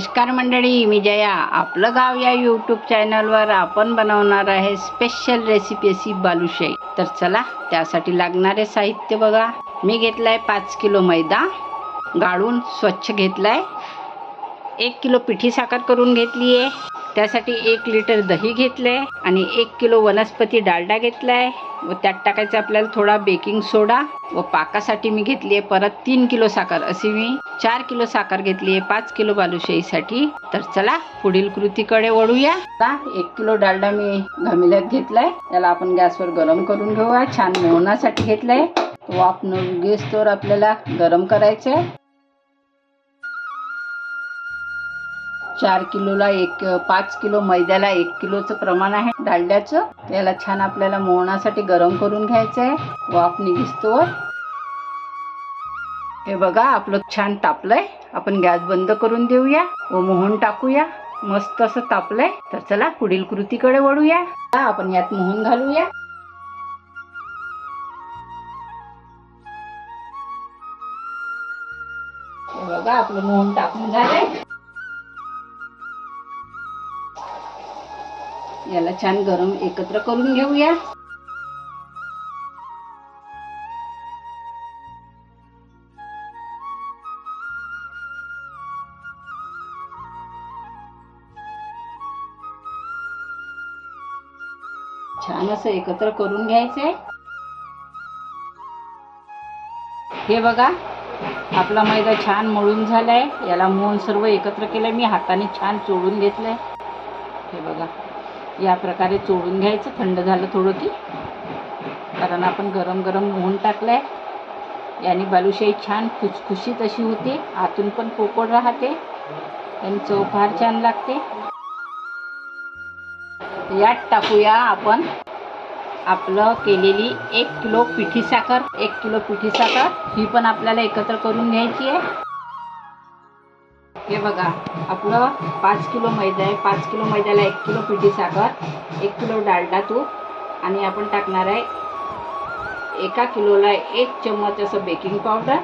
नमस्कार मंडळी मी जया. आपलं गाव या यूट्यूब चॅनलवर आपण बनवणार आहे स्पेशल रेसिपी अशी बालुशाही तर चला त्यासाठी लागणारे साहित्य बघा. मी घेतलाय पाच किलो मैदा गाळून स्वच्छ घेतलाय. एक किलो पिठी साखर करून घेतली आहे त्यासाठी एक लिटर दही घेतलंय आणि एक किलो वनस्पती डालडा घेतलाय. व त्यात टाकायचं आपल्याला थोडा बेकिंग सोडा. व पाकासाठी मी घेतली आहे परत तीन किलो साखर अशी मी चार किलो साखर घेतली आहे पाच किलो बालुशाहीसाठी तर चला पुढील कृतीकडे वळूया. आता एक किलो डालडा मी घमिल्यात घेतलाय. त्याला आपण गॅसवर गरम करून घेऊया. छान मिळवण्यासाठी घेतलाय. वाफ न गॅस तर आपल्याला गरम करायचंय. चार किलोला एक पाच किलो मैद्याला एक किलोचं प्रमाण आहे डालड्याचं. त्याला छान आपल्याला मोहनासाठी गरम करून घ्यायचं आहे वाफ निघिस्तोवर हे बघा आपलं छान तापलंय. आपण गॅस बंद करून देऊया. व मोहन टाकूया. मस्त असं तापलंय. तर चला पुढील कृतीकडे वळूया. आपण यात मोहन घालूया. बघा आपलं मोहन टाकून झालंय. याला छान गरम एकत्र करून घेऊया. छान असं एकत्र करून घ्यायचंय. हे बघा आपला मैदा छान मळून झालाय. याला मोहन सर्व एकत्र केलंय. मी हाताने छान चोळून घेतलंय. हे बघा. या प्रकारे चोळून घ्यायचं. थंड झालं थोडं की. कारण आपण गरम गरम मोहन आहे याने बालुशाही छान खुसखुशीत अशी होते. आतून पण पोकळ राहते. आणि चव फार छान लागते. यात टाकूया आपण आपलं केलेली एक किलो पिठी साखर. एक किलो पिठी साखर ही पण आपल्याला एकत्र करून घ्यायची आहे. हे बघा आपलं पाच किलो मैदा आहे. पाच किलो मैद्याला एक किलो पिठी साखर एक किलो डालडा तूप आणि आपण टाकणार आहे एका किलोला एक चम्मच असं बेकिंग पावडर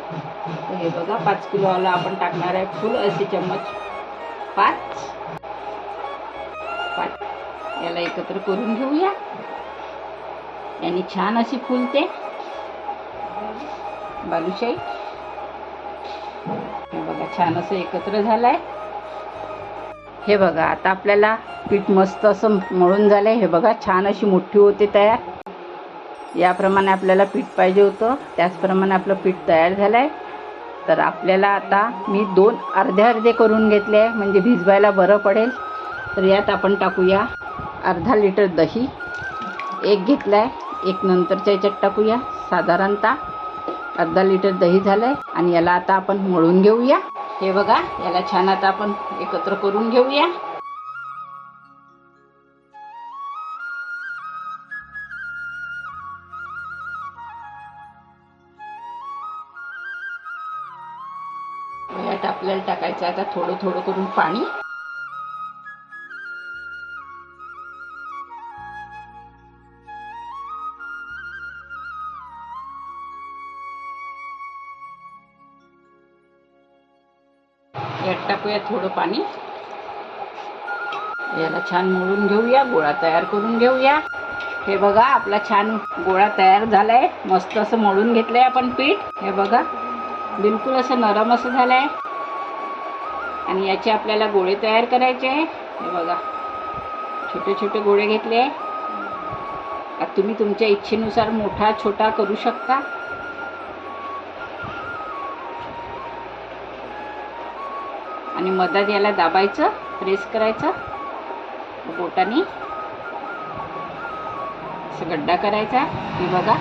तर हे बघा पाच किलोला आपण टाकणार आहे फुल असे चम्मच. पाच. पाच. याला एकत्र करून घेऊया. याने छान अशी फुलते. बालुशाही. छान असं एकत्र झालं आहे हे बघा आता आपल्याला पीठ मस्त असं मळून झालं आहे हे बघा छान अशी मोठी होते तयार. याप्रमाणे आपल्याला पीठ पाहिजे होतं. त्याचप्रमाणे आपलं पीठ तयार झालं आहे तर आपल्याला आता मी दोन अर्धे अर्धे करून घेतले आहे म्हणजे भिजवायला बरं पडेल. तर यात आपण टाकूया अर्धा लिटर दही. एक घेतला आहे एक नंतरच्या याच्यात टाकूया साधारणतः. अर्धा लिटर दही झालं आहे आणि याला आता आपण मळून घेऊया. हे बघा याला छान आता आपण एकत्र करून घेऊया. यात आपल्याला टाकायचं आता थोडं थोडं करून पाणी. यात टाकूया थोडं पाणी. याला छान मळून घेऊया गोळा तयार करून घेऊया. हे बघा आपला छान गोळा तयार झालाय. मस्त असं मळून घेतलंय आपण पीठ. हे बघा बिलकुल असं नरम असं झालंय. आणि याचे आपल्याला गोळे तयार करायचे आहे. हे बघा छोटे छोटे गोळे घेतले आता तुम्ही तुमच्या इच्छेनुसार मोठा छोटा करू शकता. आणि मधात याला दाबायचं प्रेस करायचं. बोटाने असं गड्डा करायचा. हे बघा.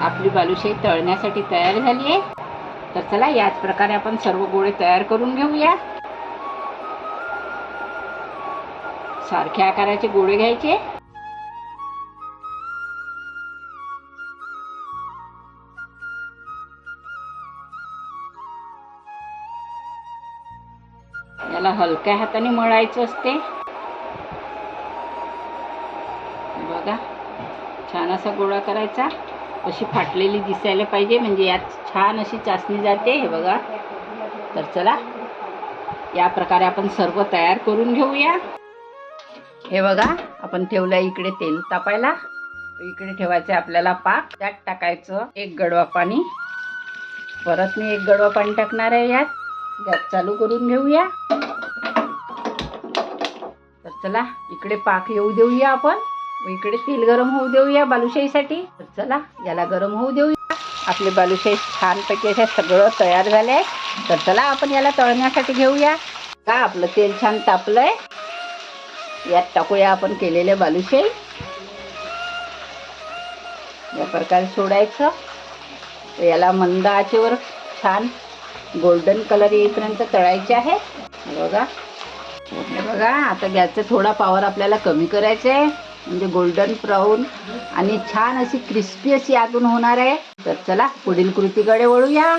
आपली बालुशाही तळण्यासाठी तयार झाली आहे. तर चला याच प्रकारे आपण सर्व गोळे तयार करून घेऊया. सारख्या आकाराचे गोळे घ्यायचे. याला हलक्या हाताने मळायचं असते. हे बघा छान असा गोळा करायचा. अशी फाटलेली दिसायला पाहिजे म्हणजे यात छान अशी चाचणी जाते हे बघा. तर चला या प्रकारे आपण सर्व तयार करून घेऊया. हे बघा आपण ठेवलं इकडे तेल तापायला. इकडे ठेवायचं आपल्याला पाक. त्यात टाकायचं एक गडवा पाणी. परत मी एक गडवा पाणी टाकणार आहे यात. गॅस चालू करून घेऊया. चला इकडे पाक येऊ देऊया आपण. इकडे तेल गरम होऊ देऊया बालुशाहीसाठी. चला याला गरम होऊ देऊया. आपले बालुशाही छानपैकी असे सगळं तयार झाले तर चला आपण याला तळण्यासाठी घेऊया. का आपलं तेल छान तापलंय? यात टाकूया आपण केलेले बालुशाही. या प्रकारे सोडायचं. याला मंद आचेवर छान गोल्डन कलर येईपर्यंत तळायचे आहे. बघा. बघा आता गॅसचा थोडा पॉवर आपल्याला कमी करायचा आहे. म्हणजे गोल्डन ब्राऊन आणि छान अशी क्रिस्पी अशी आतून होणार आहे. तर चला पुढील कृतीकडे वळूया.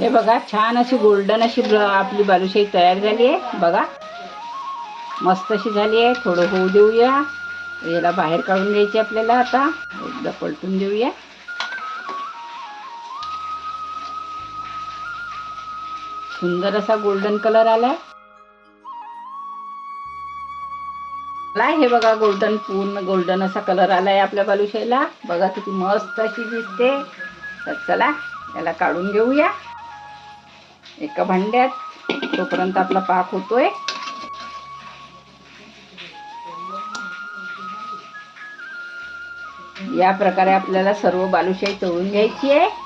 हे बघा छान अशी गोल्डन अशी आपली बालुशाही तयार झाली आहे. बघा मस्त अशी झाली आहे. थोडं होऊ देऊया. याला बाहेर काढून घ्यायची आपल्याला आता. एकदा पलटून देऊया. सुंदर असा गोल्डन कलर आला आलाय हे बघा गोल्डन पूर्ण गोल्डन असा कलर आलाय आपल्या बालुशाहीला. बघा किती मस्त अशी दिसते. तर चला याला काढून घेऊया. एका भांड्यात. तोपर्यंत आपला पाक होतोय. या प्रकारे आपल्याला सर्व बालुशाही तळून घ्यायची आहे.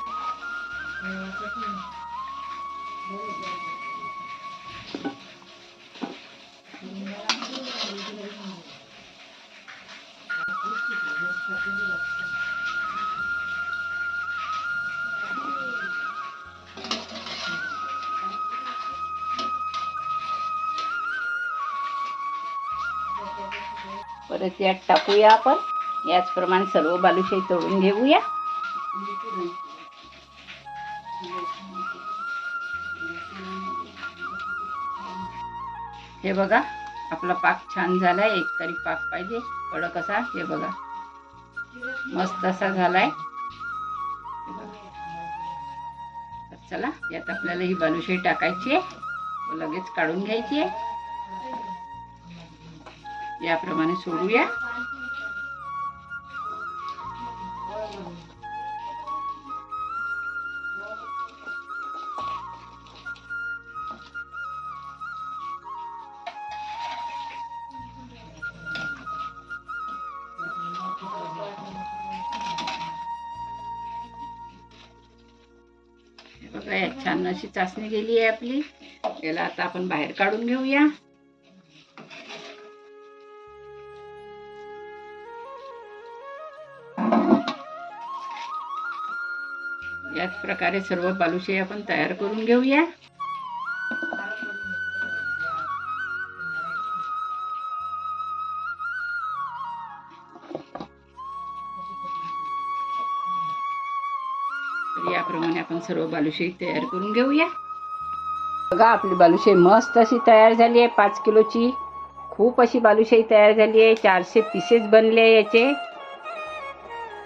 परत यात टाकूया आपण. याचप्रमाणे सर्व बालुशाही तळून घेऊया. हे बघा आपला पाक छान झालाय. एक तरी पाक पाहिजे. कडक असा हे बघा. मस्त असा झालाय. चला यात आपल्याला ही बालुशाही टाकायची. आहे लगेच काढून घ्यायची. आहे याप्रमाणे सोडूया. बघा छान अशी चाचणी गेली आहे आपली. याला आता आपण बाहेर काढून घेऊया. प्रकारे सर्व बालुशाही आपण तयार करून घेऊया. याप्रमाणे आपण सर्व बालुशाही तयार करून घेऊया. बघा आपली बालुशाही मस्त अशी तयार झाली आहे पाच किलोची. खूप अशी बालुशाही तयार झाली आहे चारशे पीसेस बनले आहे याचे.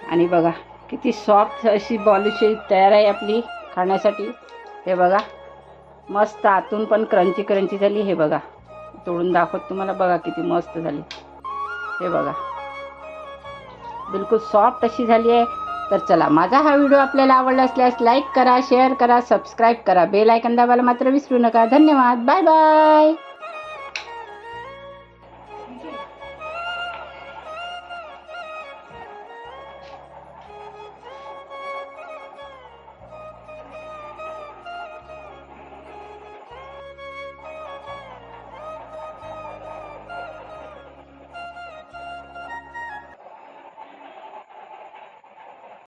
आणि बघा किती सॉफ्ट अशी बालुशाही तयार आहे आपली खाण्यासाठी. हे बघा. मस्त आतून पण क्रंची क्रंची झाली. हे बघा. तोडून दाखवत तुम्हाला. बघा किती मस्त झाली. हे बघा. बिलकुल सॉफ्ट अशी झाली आहे. तर चला माझा हा व्हिडिओ आपल्याला आवडला असल्यास लाईक करा शेअर करा सबस्क्राईब करा. बेल आयकन दाबायला मात्र विसरू नका. धन्यवाद. Bye bye